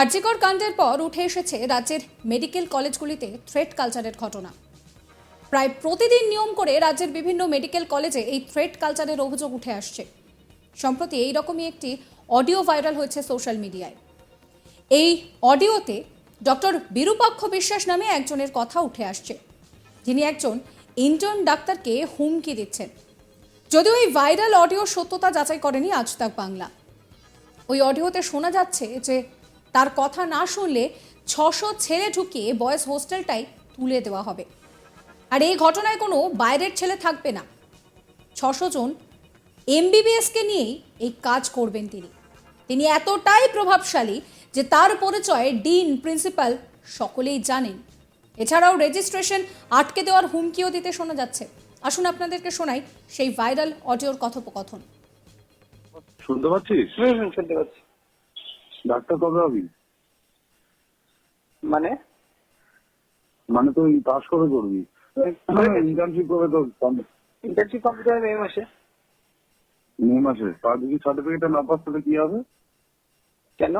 আরজিকর কাণ্ডের পর উঠে এসেছে রাজ্যের মেডিকেল কলেজগুলিতে থ্রেট কালচারের ঘটনা। প্রায় প্রতিদিন নিয়ম করে রাজ্যের বিভিন্ন মেডিকেল কলেজে এই থ্রেট কালচারের অভিযোগ উঠে আসছে। সম্প্রতি এই রকমই একটি অডিও ভাইরাল হয়েছে সোশ্যাল মিডিয়ায়। এই অডিওতে ডক্টর বিরূপাক্ষ বিশ্বাস নামে একজনের কথা উঠে আসছে। যিনি একজন ইন্টার্ন ডাক্তারকে হুমকি দিচ্ছেন। যদিও এই ভাইরাল অডিও সত্যতা যাচাই করেনি আজ তাক বাংলা। ওই অডিওতে শোনা যাচ্ছে যে তার কথা না শুনলে ছশো ছেলে ঢুকিয়ে বয়েজ হোস্টেলটাই তুলে দেওয়া হবে। আর এই ঘটনায় কোনো বাইরের ছেলে থাকবে না। ছশো জন এমবিবিএসকে নিয়েই এই কাজ করবেন তিনি। তিনি এতটাই প্রভাবশালী যে তার পরিচয়ে ডিন প্রিন্সিপাল সকলেই জানেন। এছাড়াও রেজিস্ট্রেশন আটকে দেওয়ার হুমকিও দিতে শোনা যাচ্ছে। আসুন আপনাদেরকে শোনাই সেই ভাইরাল অডিওর কথোপকথন। শুনতে পাচ্ছিস? শুনতে পাচ্ছি। ডাক্তার কবে হবি? মানে? মানে তুই পাস করে করবি? ইন্টার্নশিপ করবে তো ইন্টার্নশিপ কমপ্লিট হবে মে মাসে। মে মাসে? তার যদি সার্টিফিকেটটা না পাস তাহলে কি হবে? কেন?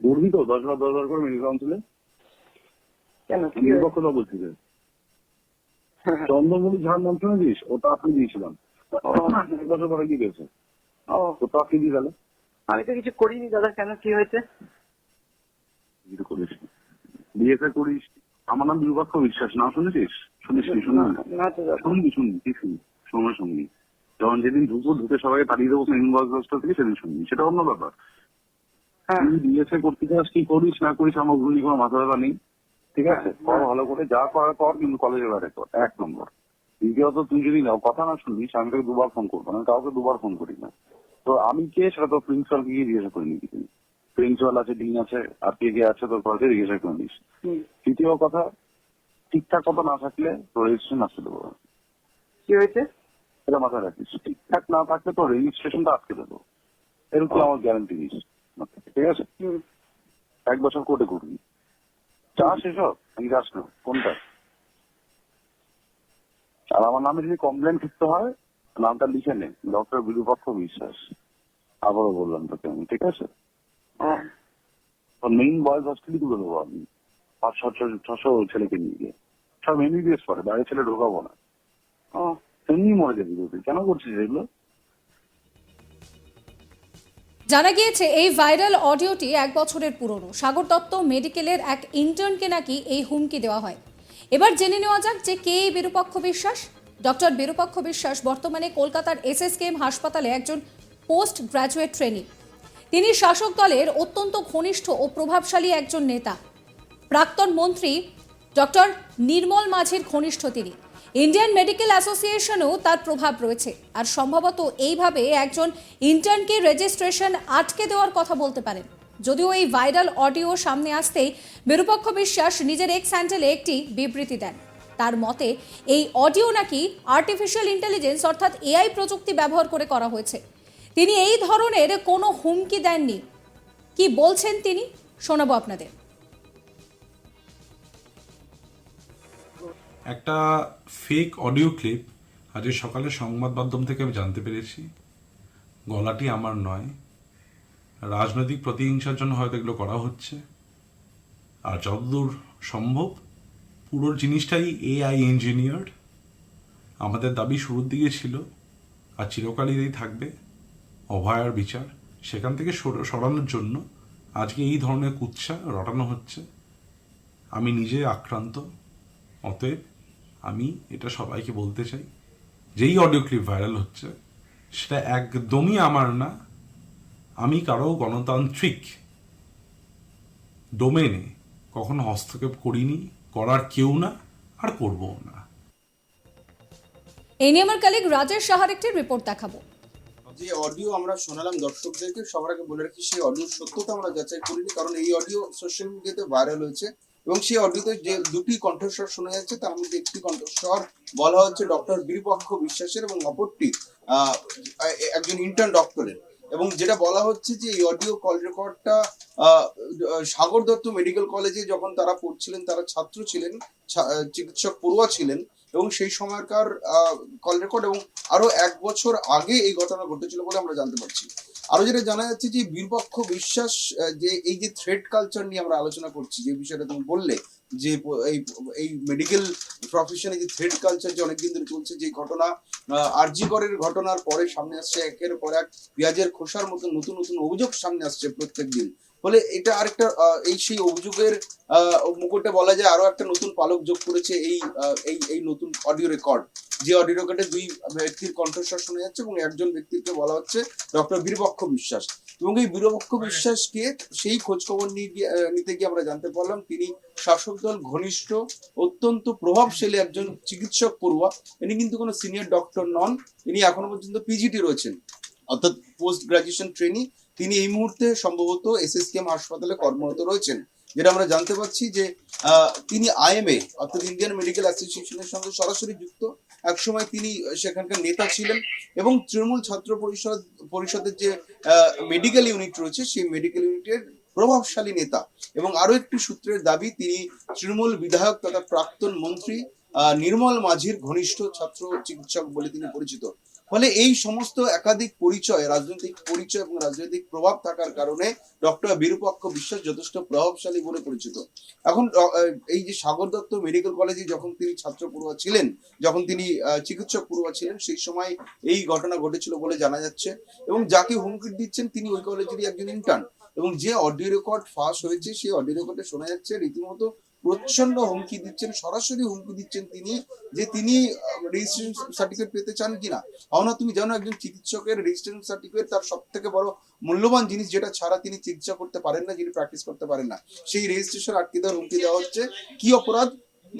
করবি তো দশ বার দশ বার করে মেডিকেল কাউন্সিলে কেন? নিরপেক্ষতা বলছি যে। চন্দ্রমণি ঝাড় নাম শুনেছিস ওটা আপনি দিয়েছিলাম। এক বছর পরে কি পেয়েছে? ও। ওটা আপনি দিয়ে গেলে আমি তো কিছু করিনি দাদা কেন কি হয়েছে? কিছু করিস আমার নাম বিরূপাক্ষ বিশ্বাস না শুনেছিস? শুনিস না শুনবি শুনবি কি শুনবি? সময় শুনবি। যখন যেদিন ঢুকবো ঢুকে সবাইকে তাড়িয়ে দেবো বয়স থেকে সেদিন শুনবি। সেটা অন্য ব্যাপার। হ্যাঁ। তুই বিএসএ করতে চাস কি করিস না করিস আমার ভুলি কোনো মাথা ব্যথা নেই। ঠিক আছে? কর ভালো করে যা করার কর কিন্তু কলেজে বাইরে কর। এক নম্বর। দ্বিতীয়ত তুই যদি কথা না শুনিস আমি তোকে দুবার ফোন করব আমি কাউকে দুবার ফোন করি না। তো আমি কে সেটা তো প্রিন্সিপালকে গিয়ে জিজ্ঞাসা করে নিবি তুই। প্রিন্সিপাল আছে ডিন আছে আর কে কে আছে তোর কলেজে জিজ্ঞাসা করে নিস। তৃতীয় কথা ঠিকঠাক কথা না থাকলে তোর রেজিস্ট্রেশন আসতে দেবো। কি হয়েছে? এটা মাথায় রাখিস। ঠিকঠাক না থাকলে তোর রেজিস্ট্রেশনটা আটকে দেবো। এরকম আমার গ্যারান্টি দিস ঠিক আছে। এক বছর কোর্টে করবি চাস এসব নাকি যাস না। কোনটা? আর আমার নামে যদি কমপ্লেন করতে হয় নামটা লিখে নে। ডক্টর বিরূপক্ষ বিশ্বাস। আবারও বললাম তোকে আমি ঠিক আছে? মেইন বয়েজ হস্টেলই তুলে দেবো আমি। পাঁচ ছশো ছশো ছেলেকে নিয়ে গিয়ে। সব এমবিবিএস পড়ে বাইরে ছেলে ঢোকাবো না। এমনি মরে যাবি তুই কেন করছিস এগুলো? জানা গিয়েছে এই ভাইরাল অডিওটি এক বছরের পুরনো। সাগর দত্ত মেডিকেলের এক ইন্টার্নকে নাকি এই হুমকি দেওয়া হয়। এবার জেনে নেওয়া যাক যে কে এই বিরূপাক্ষ বিশ্বাস? ডক্টর বিরূপাক্ষ বিশ্বাস বর্তমানে কলকাতার এসএসকেএম হাসপাতালে একজন পোস্ট গ্র্যাজুয়েট ট্রেনি। তিনি শাসক দলের অত্যন্ত ঘনিষ্ঠ ও প্রভাবশালী একজন নেতা। প্রাক্তন মন্ত্রী ডক্টর নির্মল মাঝির ঘনিষ্ঠ তিনি। ইন্ডিয়ান মেডিকেল অ্যাসোসিয়েশনেও তার প্রভাব রয়েছে। আর সম্ভবত এইভাবে একজন ইন্টার্নকে রেজিস্ট্রেশন আটকে দেওয়ার কথা বলতে পারেন। যদিও এই ভাইরাল অডিও সামনে আসতেই বিরূপক্ষ বিশ্বাস নিজের এক্স হ্যান্ডেলে একটি বিবৃতি দেন। তার মতে, এই অডিও নাকি আর্টিফিশিয়াল ইন্টেলিজেন্স অর্থাৎ এআই প্রযুক্তি ব্যবহার করে করা হয়েছে। তিনি এই ধরনের কোনো হুমকি দেননি। কি বলছেন তিনি? শোনাবো আপনাদের। একটা ফেক অডিও ক্লিপ আজকে সকালে সংবাদ মাধ্যম থেকে আমি জানতে পেরেছি। গলাটি আমার নয়। রাজনৈতিক প্রতিহিংসার জন্য হয়তো এগুলো করা হচ্ছে। আর যতদূর সম্ভব পুরো জিনিসটাই এআই ইঞ্জিনিয়ার আমাদের দাবি শুরুর দিকে ছিল, আর চিরকালই থাকবে অভয়ার বিচার। সেখান থেকে সর- সরানোর জন্য আজকে এই ধরনের কুৎসা রটানো হচ্ছে। আমি নিজে আক্রান্ত, অতএব আমি এটা সবাইকে বলতে চাই, যেই অডিও ক্লিপ ভাইরাল হচ্ছে, সেটা একদমই আমার না। আমি কারও গণতান্ত্রিক ডোমেনে কখনো হস্তক্ষেপ করিনি করার কেউ না আর করবও না। এই নিয়ে আমার কালিক রাজেশ সাহার একটি রিপোর্ট দেখাবো। যে অডিও আমরা শোনালাম দর্শকদেরকে সবার আগে বলে রাখি সেই অডিও সত্যতা আমরা যাচাই করিনি কারণ এই অডিও সোশ্যাল মিডিয়াতে ভাইরাল হয়েছে এবং সেই অডিওতে যে দুটি কণ্ঠস্বর শোনা যাচ্ছে তার মধ্যে একটি কণ্ঠস্বর বলা হচ্ছে ডক্টর বিরূপক্ষ বিশ্বাসের এবং অপরটি আহ, একজন ইন্টার্ন ডক্টরের এবং যেটা বলা হচ্ছে যে এই অডিও কল রেকর্ডটা সাগর দত্ত মেডিকেল কলেজে যখন তারা পড়ছিলেন, তারা ছাত্র ছিলেন চিকিৎসক পড়ুয়া ছিলেন এবং সেই সময়কার কল রেকর্ড এবং আরও এক বছর আগে এই ঘটনা ঘটেছিল বলে আমরা জানতে পারছি। আরও যেটা জানা যাচ্ছে যে বীরপক্ষ বিশ্বাস যে এই যে থ্রেড কালচার নিয়ে আমরা আলোচনা করছি, যে বিষয়টা তুমি বললে, যে এই এই মেডিকেল প্রফেশনে যে থ্রেড কালচার যে অনেকদিন ধরে চলছে, যে ঘটনা আরজিকরের ঘটনার পরে সামনে আসছে, একের পর এক পেঁয়াজের খোসার মতো নতুন নতুন অভিযোগ সামনে আসছে প্রত্যেক দিন ফলে এটা আরেকটা এই সেই অভিযোগের মুকুটে বলা যায় আরও একটা নতুন পালক যোগ করেছে এই এই এই নতুন অডিও রেকর্ড যে অডিও রেকর্ডে দুই ব্যক্তির কণ্ঠস্বর শোনা যাচ্ছে এবং একজন ব্যক্তিকে বলা হচ্ছে ডক্টর বীরপক্ষ বিশ্বাস। এবং এই বীরপক্ষ বিশ্বাসকে সেই খোঁজখবর নিয়ে গিয়ে নিতে গিয়ে আমরা জানতে পারলাম তিনি শাসক দল ঘনিষ্ঠ অত্যন্ত প্রভাবশালী একজন চিকিৎসক পড়ুয়া। ইনি কিন্তু কোনো সিনিয়র ডক্টর নন। ইনি এখনও পর্যন্ত পিজিটি রয়েছেন। অর্থাৎ পোস্ট গ্রাজুয়েশন ট্রেনিং তিনি এই মুহূর্তে সম্ভবত এসএসকেএম হাসপাতালে কর্মরত রয়েছেন, যেটা আমরা জানতে পারছি যে তিনি আইএমএ অর্থাৎ ইন্ডিয়ান মেডিকেল অ্যাসোসিয়েশনের সঙ্গে সরাসরি যুক্ত। একসময় তিনি সেখানকার নেতা ছিলেন এবং তৃণমূল ছাত্র পরিষদ, পরিষদের যে মেডিকেল ইউনিট রয়েছে, সেই মেডিকেল ইউনিটের প্রভাবশালী নেতা। এবং আরও একটি সূত্রের দাবি, তিনি তৃণমূল বিধায়ক তথা প্রাক্তন মন্ত্রী নির্মল মাঝির ঘনিষ্ঠ ছাত্র চিকিৎসক বলে তিনি পরিচিত। ফলে এই সমস্ত একাধিক পরিচয়, রাজনৈতিক পরিচয় এবং রাজনৈতিক প্রভাব থাকার কারণে ডক্টর বিরূপক্ষ বিশ্বাস যথেষ্ট প্রভাবশালী বলে পরিচিত। এখন এই যে সাগর দত্ত মেডিকেল কলেজে যখন তিনি ছাত্র পড়ুয়া ছিলেন, যখন তিনি চিকিৎসক পড়ুয়া ছিলেন, সেই সময় এই ঘটনা ঘটেছিল বলে জানা যাচ্ছে এবং যাকে হুমকি দিচ্ছেন তিনি ওই কলেজেরই একজন ইন্টার্ন এবং যে অডিও রেকর্ড ফাঁস হয়েছে, সেই অডিও রেকর্ডে শোনা যাচ্ছে রীতিমতো প্রচণ্ড হুমকি দিচ্ছেন, সরাসরি হুমকি দিচ্ছেন তিনি, যে তিনি রেজিস্ট্রেশন সার্টিফিকেট পেতে চান কিনা। না তুমি জানো একজন চিকিৎসকের রেজিস্ট্রেশন সার্টিফিকেট তার সব থেকে বড় মূল্যবান জিনিস, যেটা ছাড়া তিনি চিকিৎসা করতে পারেন না, যিনি প্র্যাকটিস করতে পারেন না। সেই রেজিস্ট্রেশন আটকে দেওয়ার হুমকি দেওয়া হচ্ছে। কি অপরাধ?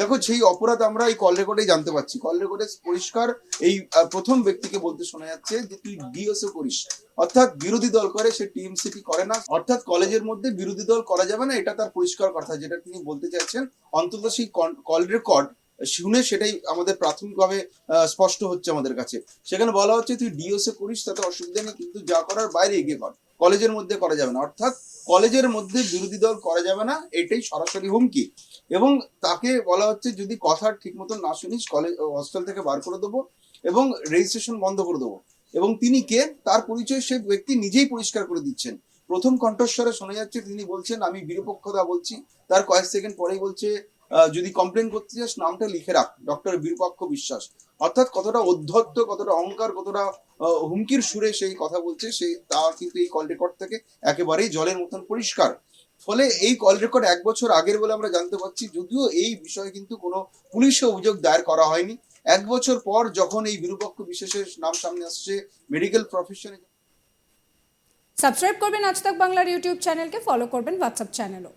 দেখো সেই অপরাধ আমরা এই কল রেকর্ডে জানতে পারছি। কল রেকর্ডে পরিষ্কার এই প্রথম ব্যক্তিকে বলতে শোনা যাচ্ছে যে তুই ডিএসও করিস অর্থাৎ বিরোধী দল করে, সে টিএমসিপি করে না। অর্থাৎ কলেজের মধ্যে বিরোধী দল করা যাবে না, এটা তার পরিষ্কার কথা, যেটা তিনি বলতে চাইছেন। অন্তত সেই কল রেকর্ড শুনে সেটাই আমাদের প্রাথমিকভাবে স্পষ্ট হচ্ছে আমাদের কাছে। সেখানে বলা হচ্ছে, তুই ডিওসে করিস তাতে অসুবিধা নেই, কিন্তু যা করার বাইরে এগিয়ে কর। কলেজের মধ্যে করা যাবে না। অর্থাৎ কলেজের মধ্যে বিরোধী দল করা যাবে না, এটাই সরাসরি হুমকি। এবং তাকে বলা হচ্ছে যদি কথা ঠিক মতন না শুনিস কলেজ হস্টেল থেকে বার করে দেবো এবং রেজিস্ট্রেশন বন্ধ করে দেবো। এবং তিনি কে? তার পরিচয় সে ব্যক্তি নিজেই পরিষ্কার করে দিচ্ছেন। প্রথম কণ্ঠস্বরে শোনা যাচ্ছে, তিনি বলছেন, আমি বিরূপক্ষতা বলছি। তার কয়েক সেকেন্ড পরেই বলছে যদি কমপ্লেন করতে চাস, নামটা লিখে রাখ ডক্টর বীরপক্ষ বিশ্বাস। অর্থাৎ কতটা অধ্যত্ত, কতটা অহংকার, কতটা হুমকির সুরে সেই কথা বলছে সেই তা কিন্তু এই কল রেকর্ড থেকে একেবারেই জলের মতন পরিষ্কার। ফলে এই কল রেকর্ড এক বছর আগের বলে আমরা জানতে পারছি, যদিও এই বিষয়ে কিন্তু কোনো পুলিশে অভিযোগ দায়ের করা হয়নি। এক বছর পর যখন এই বিরূপক্ষ বিশেষের নাম সামনে আসছে মেডিকেল প্রফেশনে সাবস্ক্রাইব করবেন আজ তক বাংলার ইউটিউব চ্যানেলকে ফলো করবেন হোয়াটসঅ্যাপ চ্যানেলও